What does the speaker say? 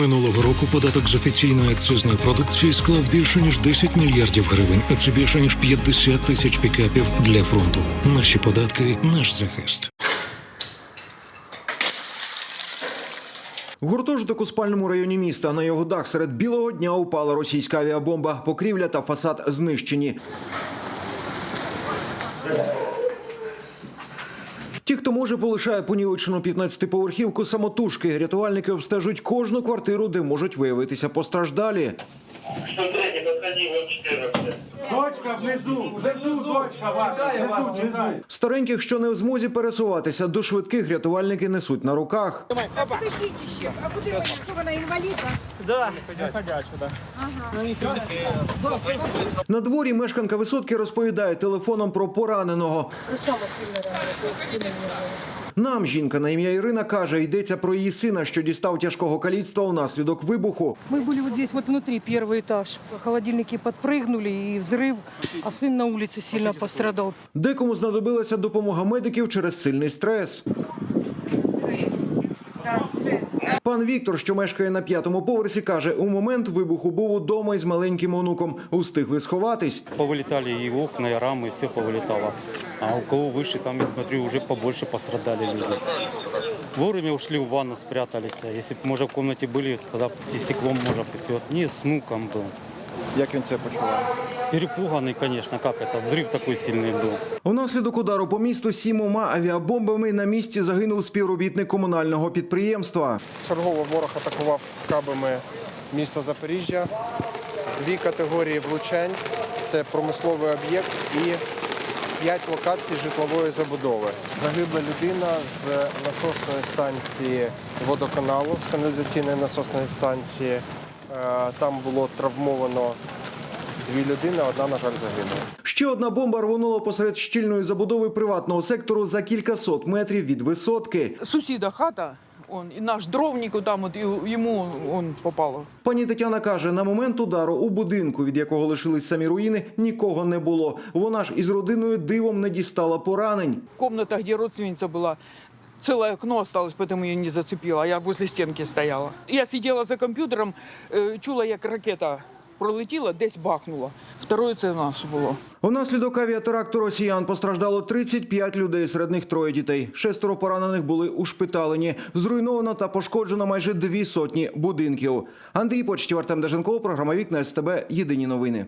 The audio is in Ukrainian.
Минулого року податок з офіційної акцизної продукції склав більше ніж 10 мільярдів гривень, а це більше ніж 50 тисяч пікапів для фронту. Наші податки, наш захист. Гуртожиток у спальному районі міста. На його дах серед білого дня упала російська авіабомба. Покрівля та фасад знищені. Ті, хто може, полишає понівечену 15-поверхівку самотужки. Рятувальники обстежують кожну квартиру, де можуть виявитися постраждалі. Смотри, не подходи, вот 14. Дочка внизу, внизу дочка ваша, внизу, внизу. Стареньких, що не в змозі пересуватися, до швидких рятувальники несуть на руках. Подождіть ще. А куди ви? Що вона інвалідка? На дворі мешканка висотки розповідає телефоном про пораненого. Рустама сильно Нам жінка на ім'я Ірина каже, йдеться про її сина, що дістав тяжкого каліцтва внаслідок вибуху. Мы были вот здесь, вот внутри, первый этаж. Холодильники подпрыгнули и взрыв, а сын на улице сильно пострадал. Декому знадобилася допомога медиків через сильний стрес. Пан Віктор, що мешкає на п'ятому поверсі, каже, у момент вибуху був удома із маленьким онуком. Устигли сховатись. Повылетали и окна, и рамы, все повылетало. А у кого выше, там, я смотрю, уже побольше пострадали люди. Вовремя ушли в ванну, спрятались. А Если бы, может, в комнате были, тогда и стеклом, может, и все. Не, с внуком был. Як він це почуває? Перепуганный, конечно, как это, взрыв такой сильный был. Унаслідок удару по місту сімома авіабомбами на місці загинув співробітник комунального підприємства. Чергово ворог атакував кабами міста Запоріжжя. Дві категорії влучань це промисловий об'єкт і п'ять локацій житлової забудови. Загибла людина з насосної станції водоканалу, з каналізаційної насосної станції. Е, Там було травмовано дві людини, одна, на жаль, загинула. Ще одна бомба рвонула посеред щільної забудови приватного сектору за кількасот метрів від висотки. сусіда хата, он, і наш дровник там, от, і йому он, попало. Пані Тетяна каже, на момент удару у будинку, від якого лишились самі руїни, нікого не було. Вона ж із родиною дивом не дістала поранень. Комната, где родственница была, целое окно осталось, поэтому ее не зацепило, а я возле стенки стояла. Я сидела за комп'ютером, е, чула, як ракета пролетіла, десь бахнула. Второе це наше було. Унаслідок авіатеракту росіян постраждало 35 людей, серед них троє дітей. Шестеро поранених були ушпиталені. Зруйновано та пошкоджено майже дві сотні будинків. Андрій Почтів, Артем Деженков, програма Вікна СТБ. Єдині новини.